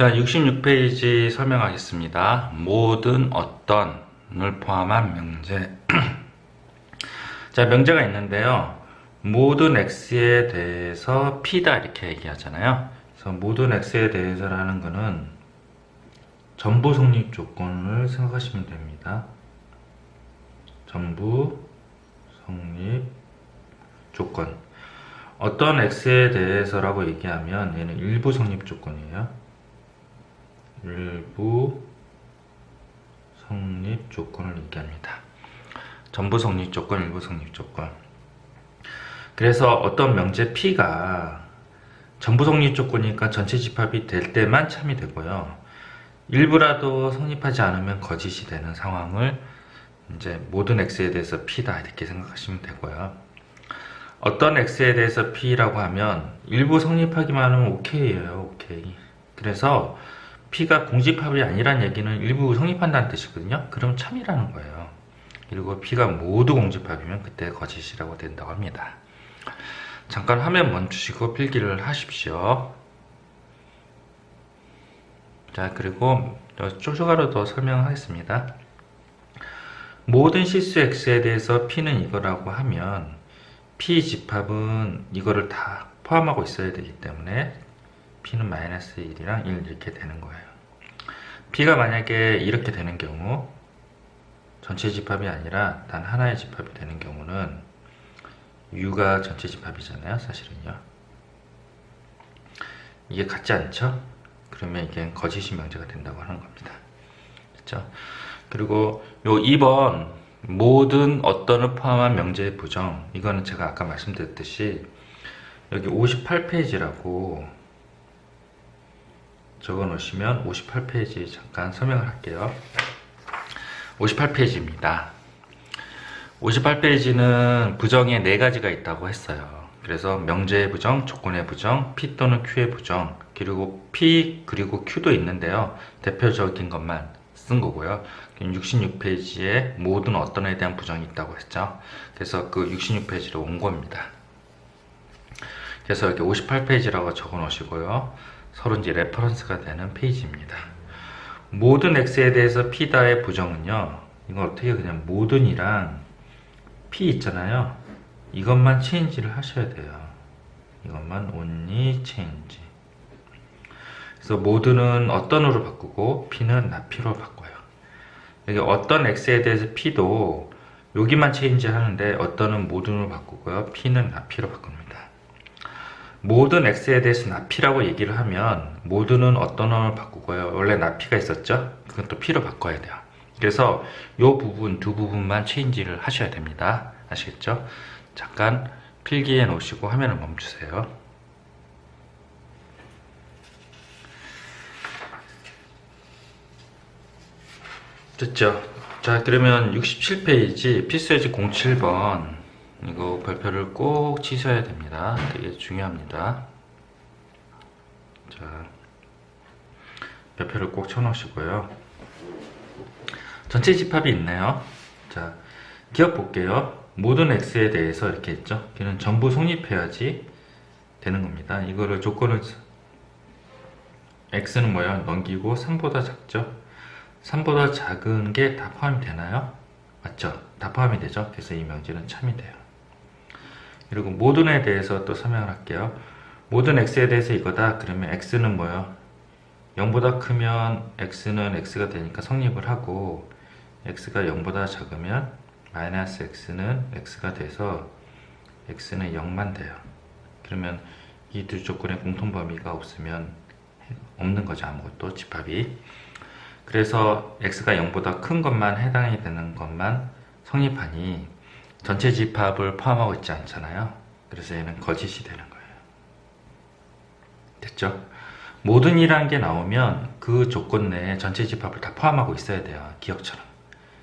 자, 66페이지 설명하겠습니다. 모든 어떤을 포함한 명제. 자, 명제가 있는데요. 모든 x에 대해서 p다 이렇게 얘기하잖아요. 그래서 모든 x에 대해서라는 거는 전부 성립 조건을 생각하시면 됩니다. 전부 성립 조건. 어떤 x에 대해서라고 얘기하면 얘는 일부 성립 조건이에요. 일부 성립 조건을 얘기합니다. 전부 성립 조건, 일부 성립 조건. 그래서 어떤 명제 P가 전부 성립 조건이니까 전체 집합이 될 때만 참이 되고요. 일부라도 성립하지 않으면 거짓이 되는 상황을 이제 모든 x에 대해서 P다 이렇게 생각하시면 되고요. 어떤 x에 대해서 P라고 하면 일부 성립하기만 하면 오케이예요. 오케이. 그래서 P가 공집합이 아니란 얘기는 일부 성립한다는 뜻이거든요. 그럼 참이라는 거예요. 그리고 P가 모두 공집합이면 그때 거짓이라고 된다고 합니다. 잠깐 화면 멈추시고 필기를 하십시오. 자, 그리고 쪼쪼가로 더 설명하겠습니다. 모든 실수 x에 대해서 p는 이거라고 하면 p 집합은 이거를 다 포함하고 있어야 되기 때문에 p는 마이너스 1이랑 1 이렇게 되는 거예요. P가 만약에 이렇게 되는 경우 전체 집합이 아니라 단 하나의 집합이 되는 경우는 u가 전체 집합이잖아요, 사실은요. 이게 같지 않죠? 그러면 이게 거짓이 명제가 된다고 하는 겁니다. 그렇죠? 그리고 요 2번 모든 어떤을 포함한 명제의 부정 이거는 제가 아까 말씀드렸듯이 여기 58페이지라고 적어 놓으시면 58페이지 잠깐 설명을 할게요. 58페이지입니다. 58페이지는 부정에 네 가지가 있다고 했어요. 그래서 명제의 부정, 조건의 부정, P 또는 Q의 부정, 그리고 P 그리고 Q도 있는데요. 대표적인 것만 쓴 거고요. 66페이지에 모든 어떤 에 대한 부정이 있다고 했죠. 그래서 그 66페이지로 온 겁니다. 그래서 여기 58페이지라고 적어 놓으시고요. 서로 이제 레퍼런스가 되는 페이지입니다. 모든 x에 대해서 p다의 부정은요. 이거 어떻게 그냥 모든이랑 p 있잖아요. 이것만 체인지를 하셔야 돼요. 이것만 only change. 그래서 모든은 어떤으로 바꾸고 p는 나피로 바꿔요. 여기 어떤 x에 대해서 p도 여기만 체인지 하는데 어떤은 모든으로 바꾸고요. p는 나피로 바꿉니다. 모든 x에 대해서 나피라고 얘기를 하면 모든은 어떤 언어를 바꾸고요. 원래 나피가 있었죠? 그건 또 p로 바꿔야 돼요. 그래서 이 부분 두 부분만 체인지를 하셔야 됩니다. 아시겠죠? 잠깐 필기해 놓으시고 화면을 멈추세요. 됐죠? 자 그러면 67페이지 필수예지 07번 이거 별표를 꼭 치셔야 됩니다. 되게 중요합니다. 자 별표를 꼭 쳐놓으시고요. 전체 집합이 있네요. 자 기억 볼게요. 모든 x에 대해서 이렇게 했죠. 걔는 전부 성립해야지 되는 겁니다. 이거를 조건을 x는 뭐야? 넘기고 3보다 작죠? 3보다 작은 게 다 포함이 되나요? 맞죠? 다 포함이 되죠? 그래서 이 명제는 참이 돼요. 그리고 모든에 대해서 또 설명을 할게요. 모든 x에 대해서 이거다. 그러면 x는 뭐요? 0보다 크면 x는 x가 되니까 성립을 하고 x가 0보다 작으면 마이너스 x는 x가 돼서 x는 0만 돼요. 그러면 이 두 조건의 공통 범위가 없으면 없는 거죠. 아무것도 집합이. 그래서 x가 0보다 큰 것만 해당이 되는 것만 성립하니 전체 집합을 포함하고 있지 않잖아요. 그래서 얘는 거짓이 되는 거예요. 됐죠? 모든 이라는 게 나오면 그 조건 내에 전체 집합을 다 포함하고 있어야 돼요. 기억처럼.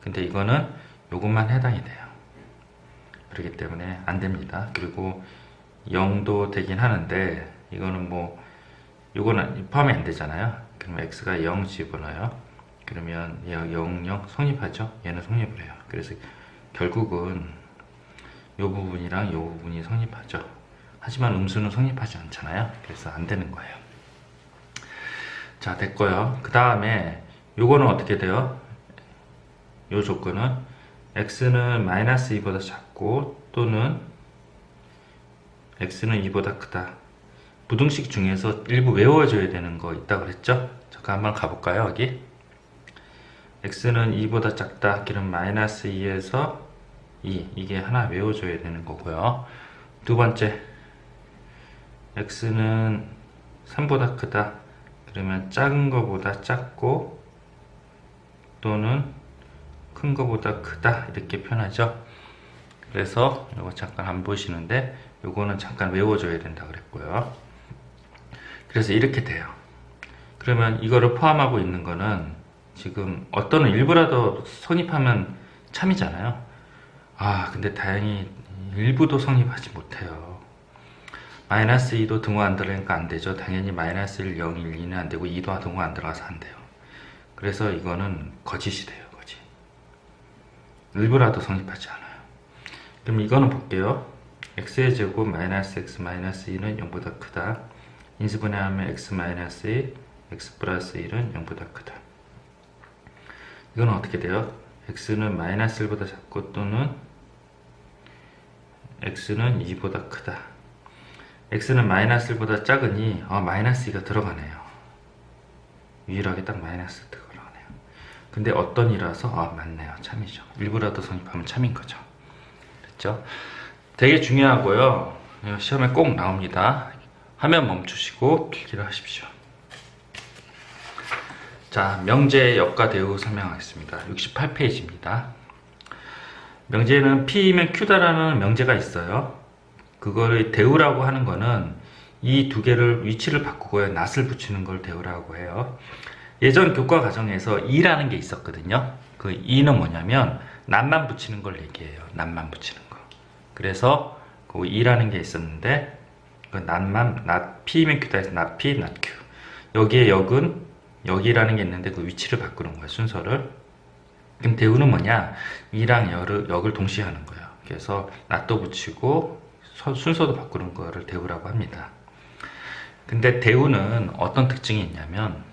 근데 이거는 요것만 해당이 돼요. 그렇기 때문에 안 됩니다. 그리고 0도 되긴 하는데 이거는 뭐 요거는 포함이 안 되잖아요. 그럼 x가 0 집어넣어요. 그러면 얘가 0, 0 성립하죠? 얘는 성립을 해요. 그래서 결국은 요 부분이랑 요 부분이 성립하죠. 하지만 음수는 성립하지 않잖아요. 그래서 안 되는 거예요. 자, 됐고요. 그 다음에 요거는 어떻게 돼요? 요 조건은 x는 마이너스 2보다 작고 또는 x는 2보다 크다. 부등식 중에서 일부 외워줘야 되는 거 있다 그랬죠? 잠깐 한번 가볼까요, 여기? x는 2보다 작다. 길은 마이너스 2에서 2. 이게 하나 외워줘야 되는 거고요. 두 번째, x는 3보다 크다. 그러면 작은 거보다 작고 또는 큰 거보다 크다 이렇게 표현하죠. 그래서 이거 잠깐 안 보시는데 요거는 잠깐 외워줘야 된다 그랬고요. 그래서 이렇게 돼요. 그러면 이거를 포함하고 있는 거는 지금 어떤 일부라도 성립하면 참이잖아요. 아 근데 다행히 일부도 성립하지 못해요. 마이너스 2도 등호 안 들어가니까 안 되죠. 당연히 마이너스 1, 0, 1, 2는 안 되고 2도 등호 안 들어가서 안 돼요. 그래서 이거는 거짓이 돼요. 거짓. 일부라도 성립하지 않아요. 그럼 이거는 볼게요. x의 제곱 마이너스 x 마이너스 2는 0보다 크다. 인수분해하면 x 마이너스 2, x 플러스 1은 0보다 크다. 이거는 어떻게 돼요? x는 마이너스 1보다 작고 또는 x는 2보다 크다. x는 마이너스 1보다 작으니 어, 마이너스 2가 들어가네요. 유일하게 딱 마이너스 들어가네요. 근데 어떤 이라서 아 맞네요. 참이죠. 일부라도 성립하면 참인 거죠. 됐죠? 되게 중요하고요. 시험에 꼭 나옵니다. 화면 멈추시고 필기를 하십시오. 자, 명제의 역과 대우 설명하겠습니다. 68페이지입니다. 명제는 P면 Q다라는 명제가 있어요. 그거를 대우라고 하는 거는 이 두 개를 위치를 바꾸고요. 낫을 붙이는 걸 대우라고 해요. 예전 교과 과정에서 2라는 게 있었거든요. 그 2는 뭐냐면 낫만 붙이는 걸 얘기해요. 낫만 붙이는 거. 그래서 그 2라는 게 있었는데 그 낫만 낫 P면 Q다 해서 낫 P, 낫 Q. 여기에 역은 여기라는 게 있는데 그 위치를 바꾸는 거예요. 순서를. 그럼 대우는 뭐냐? 2랑 역을, 역을 동시에 하는 거예요. 그래서 낫도 붙이고 서- 순서도 바꾸는 거를 대우라고 합니다. 근데 대우는 어떤 특징이 있냐면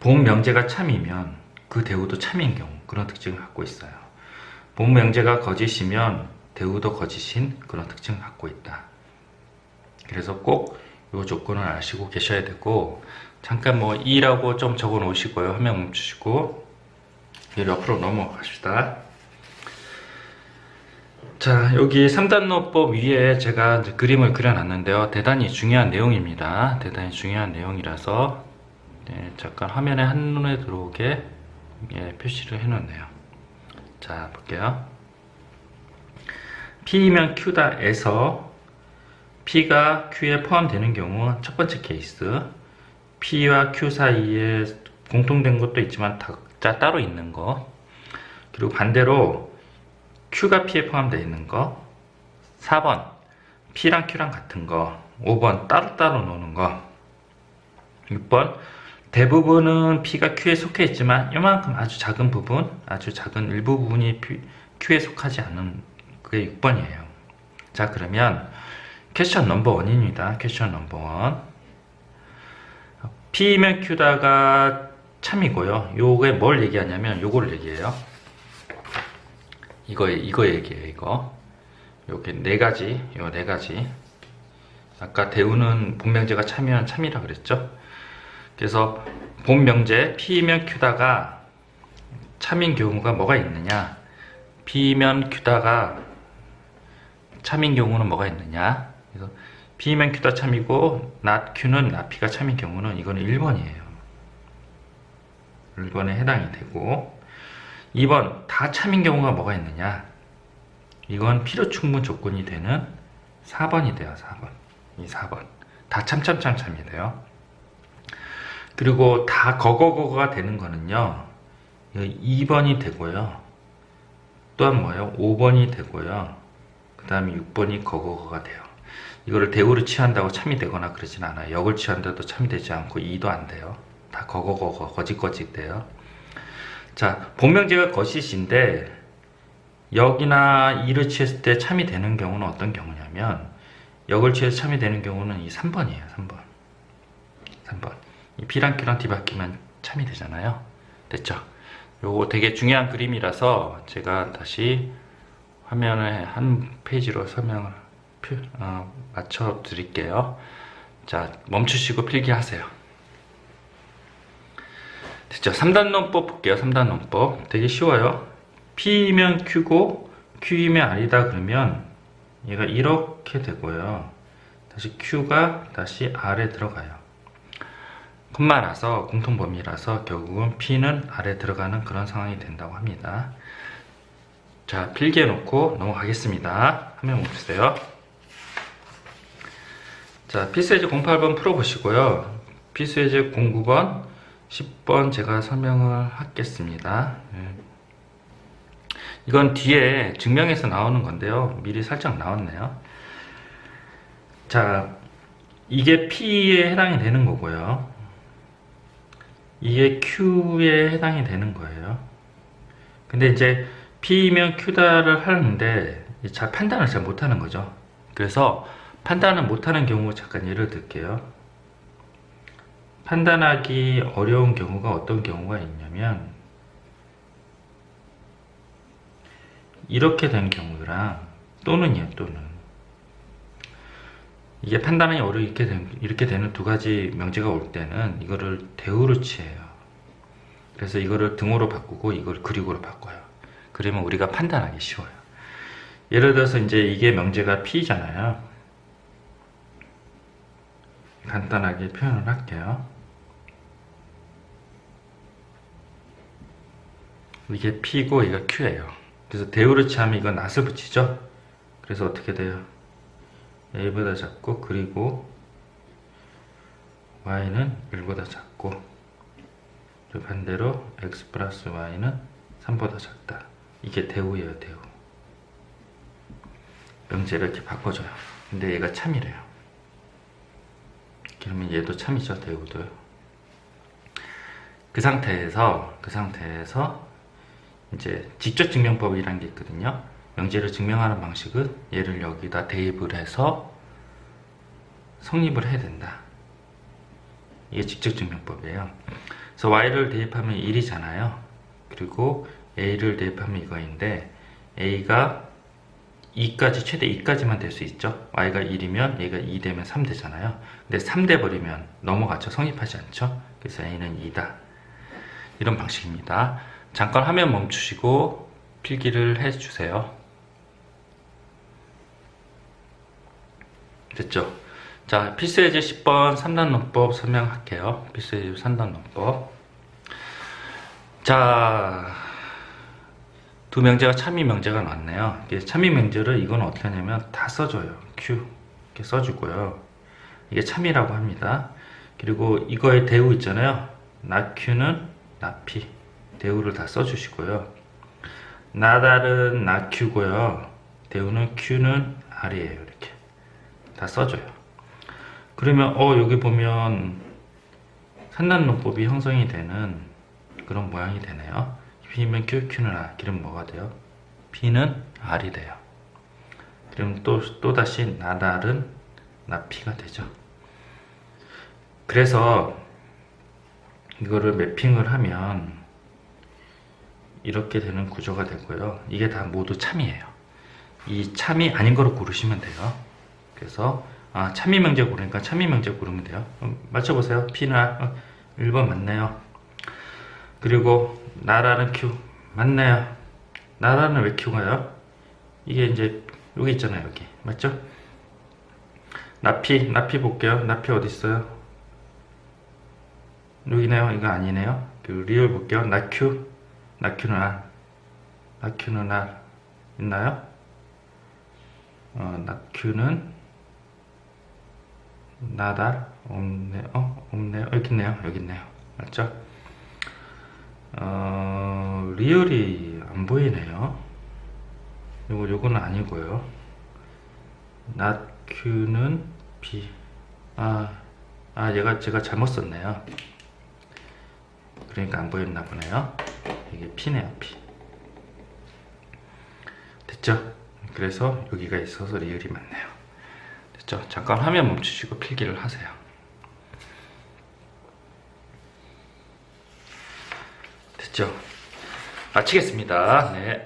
본 명제가 참이면 그 대우도 참인 경우 그런 특징을 갖고 있어요. 본 명제가 거짓이면 대우도 거짓인 그런 특징을 갖고 있다. 그래서 꼭 이 조건을 아시고 계셔야 되고 잠깐 뭐 2라고 좀 적어 놓으시고요. 화면 멈추시고 이를 옆으로 넘어갑시다. 자, 여기 3단노법 위에 제가 그림을 그려놨는데요. 대단히 중요한 내용입니다. 대단히 중요한 내용이라서 네, 잠깐 화면에 한눈에 들어오게 예, 표시를 해놓네요. 자, 볼게요. P면 Q다에서 P가 Q에 포함되는 경우 첫 번째 케이스 P와 Q 사이에 공통된 것도 있지만 각 자 따로 있는 거. 그리고 반대로 Q가 P에 포함되어 있는 거. 4번. P랑 Q랑 같은 거. 5번. 따로따로 노는 거. 6번. 대부분은 P가 Q에 속해 있지만 이만큼 아주 작은 부분 아주 작은 일부 부분이 P- Q에 속하지 않은 그게 6번이에요. 자 그러면 퀘션 넘버 원입니다. 퀘션 넘버 원 P면 Q다가 참이고요. 요게 뭘 얘기하냐면 요걸 얘기해요. 이거 이거 얘기해요 이거. 요게 네 가지 요 네 가지. 아까 대우는 본명제가 참이면 참이라 그랬죠? 그래서 본명제 P면 Q다가 참인 경우가 뭐가 있느냐? P면 Q다가 참인 경우는 뭐가 있느냐? 그래서 P면 Q다 참이고 not Q는 not P가 참인 경우는 이거는 1번이에요 1번에 해당이 되고. 2번 다 참인 경우가 뭐가 있느냐? 이건 필요 충분 조건이 되는 4번이 돼요 4번. 이 4번. 다 참참참참이 돼요. 그리고 다 거거거가 되는 거는요 2번이 되고요. 또한 뭐예요? 5번이 되고요. 그 다음에 6번이 거거거가 돼요. 이거를 대우를 취한다고 참이 되거나 그러진 않아요. 역을 취한다도 참이 되지 않고 2도 안 돼요 다 거거거거 거짓거짓 돼요 자, 본명제가 거짓인데 역이나 이를 취했을 때 참이 되는 경우는 어떤 경우냐면 역을 취해서 참이 되는 경우는 이 3번이에요. 3번. 3번. B랑 Q랑 D 바뀌면 참이 되잖아요. 됐죠? 요거 되게 중요한 그림이라서 제가 다시 화면에 한 페이지로 설명을 표- 어, 맞춰 드릴게요. 자, 멈추시고 필기하세요. 됐죠? 3단 논법 볼게요. 3단 논법. 되게 쉬워요. P이면 Q고 Q이면 R이다 그러면 얘가 이렇게 되고요. 다시 Q가 다시 R에 들어가요. 콤마라서 공통 범위라서 결국은 P는 R에 들어가는 그런 상황이 된다고 합니다. 자, 필기해 놓고 넘어가겠습니다. 화면 멈추세요. 자, 피스에즈 08번 풀어보시고요. 피스에즈 09번, 10번 제가 설명을 하겠습니다. 네. 이건 뒤에 증명에서 나오는 건데요. 미리 살짝 나왔네요. 자, 이게 P에 해당이 되는 거고요. 이게 Q에 해당이 되는 거예요. 근데 이제 P면 Q다를 하는데 잘 판단을 잘 못하는 거죠. 그래서 판단을 못하는 경우 잠깐 예를 들게요. 판단하기 어려운 경우가 어떤 경우가 있냐면 이렇게 된 경우랑 또는이요 또는 이게 판단이 어렵게 된, 이렇게 되는 두 가지 명제가 올 때는 이거를 대우로 취해요. 그래서 이거를 등호로 바꾸고 이걸 그리고로 바꿔요. 그러면 우리가 판단하기 쉬워요. 예를 들어서 이제 이게 명제가 P잖아요. 간단하게 표현을 할게요. 이게 P고 이거 Q예요. 그래서 대우를 취하면 이건 낫을 붙이죠. 그래서 어떻게 돼요? A보다 작고 그리고 Y는 1보다 작고 또 반대로 X 플러스 Y는 3보다 작다. 이게 대우예요, 대우. 명제를 이렇게 바꿔줘요. 근데 얘가 참이래요. 그러면 얘도 참이죠, 대우도요. 그 상태에서 그 상태에서 이제 직접 증명법이라는 게 있거든요. 명제를 증명하는 방식은 얘를 여기다 대입을 해서 성립을 해야 된다. 이게 직접 증명법이에요. 그래서 y를 대입하면 1이잖아요. 그리고 a를 대입하면 이거인데 a가 2까지 최대 2까지만 될 수 있죠. y가 1이면 얘가 2 되면 3 되잖아요. 근데 3 돼 버리면 넘어가죠. 성립하지 않죠. 그래서 a는 2다. 이런 방식입니다. 잠깐 화면 멈추시고 필기를 해 주세요. 됐죠? 자, 필수예제 10번 3단 논법 설명할게요. 필수예제 3단 논법. 자, 두 명제가 참이 명제가 나왔네요. 이게 참이 명제를 이건 어떻게 하냐면 다 써줘요. Q 이렇게 써주고요. 이게 참이라고 합니다. 그리고 이거의 대우 있잖아요. 나 Q는 나 P 대우를 다 써주시고요. 나달은 나 Q고요. 대우는 Q는 R이에요. 이렇게 다 써줘요. 그러면 어 여기 보면 산단론법이 형성이 되는 그런 모양이 되네요. P면 Q, Q는 R. 그럼 뭐가 돼요? P는 R이 돼요. 그럼 또, 또다시 나달은 나 P가 되죠. 그래서 이거를 매핑을 하면 이렇게 되는 구조가 되고요. 이게 다 모두 참이에요. 이 참이 아닌 거로 고르시면 돼요. 그래서 아, 참이 명제 고르니까 참이 명제 고르면 돼요. 음, 맞춰보세요. R. 어, 1번 맞네요. 그리고 나라는 Q 맞나요? 나라는 왜 Q가요? 이게 이제 여기 있잖아요 여기 맞죠? 나피 나피 볼게요 나피 어디 있어요? 여기네요 이거 아니네요 그 리얼 볼게요 나 Q 나 Q는 R 나 Q는 R 있나요? 어, 나 Q는 나달 없네 어 없네요 여기 있네요 여기 있네요 맞죠? 어, 리얼이 안 보이네요. 요거, 요거는 아니고요. natq는 b. 아, 아, 얘가 제가 잘못 썼네요. 그러니까 안 보였나 보네요. 이게 피네요 피 됐죠? 그래서 여기가 있어서 리을이 맞네요 됐죠? 잠깐 화면 멈추시고 필기를 하세요 됐죠? 마치겠습니다 네.